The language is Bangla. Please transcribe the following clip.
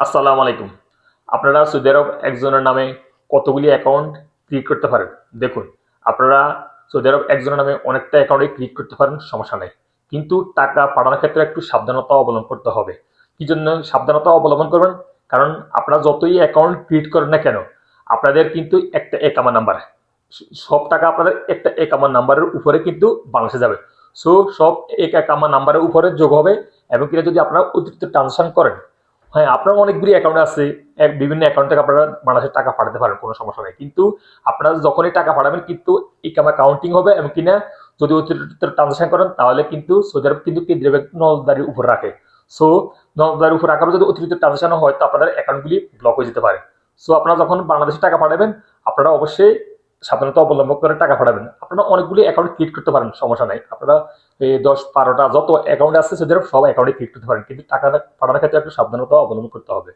আসসালামু আলাইকুম। আপনারা সৌদি আরব একজনের নামে কতগুলি অ্যাকাউন্ট ক্রিয়েট করতে পারেন? দেখুন, আপনারা সৌদি আরব একজনের নামে অনেকটা অ্যাকাউন্টে ক্রিয়েট করতে পারেন, সমস্যা নেই। কিন্তু টাকা পাঠানোর ক্ষেত্রে একটু সাবধানতা অবলম্বন করতে হবে। কি জন্য সাবধানতা অবলম্বন করবেন? কারণ আপনারা যতই অ্যাকাউন্ট ক্রিয়েট করেন না কেন, আপনাদের কিন্তু একটা একামা নাম্বার সব টাকা আপনাদের একটা একামা নাম্বারের উপরে কিন্তু বাংলাদেশে যাবে। সো সব এক একামা নাম্বারের উপরে যোগ হবে এবং কিনা যদি আপনারা অতিরিক্ত ট্রানজাকশন করেন হ্যাঁ আপনার অনেকগুলি অ্যাকাউন্ট আছে বিভিন্ন অ্যাকাউন্ট থেকে আপনারা বাংলাদেশের টাকা পাঠাতে পারেন, কোনো সমস্যা নেই। কিন্তু আপনারা যখনই টাকা পাঠাবেন, কিন্তু ইকামা কাউন্টিং হবে এবং কিনা যদি অতিরিক্ত ট্রানজাকশন করেন, তাহলে কিন্তু সৌদি আরব কিন্তু কেন্দ্রীয় ব্যাংক নজরদারির উপর রাখে। সো নজরদারির উপর রাখার যদি অতিরিক্ত ট্রানজাকশন হয়, তো আপনাদের অ্যাকাউন্টগুলি ব্লক হয়ে যেতে পারে। সো আপনারা যখন বাংলাদেশে টাকা পাঠাবেন, আপনারা অবশ্যই সাবধানতা অবলম্বন করে টাকা পাঠাবেন। আপনারা অনেকগুলি অ্যাকাউন্ট ক্রিয়েট করতে পারেন, সমস্যা নাই। আপনারা এই দশ বারোটা যত অ্যাকাউন্ট আছে সেদের সব অ্যাকাউন্টে ক্রিয়েট করতে পারেন। কিন্তু টাকা পাঠানোর ক্ষেত্রে একটু সাবধানতা অবলম্বন করতে হবে।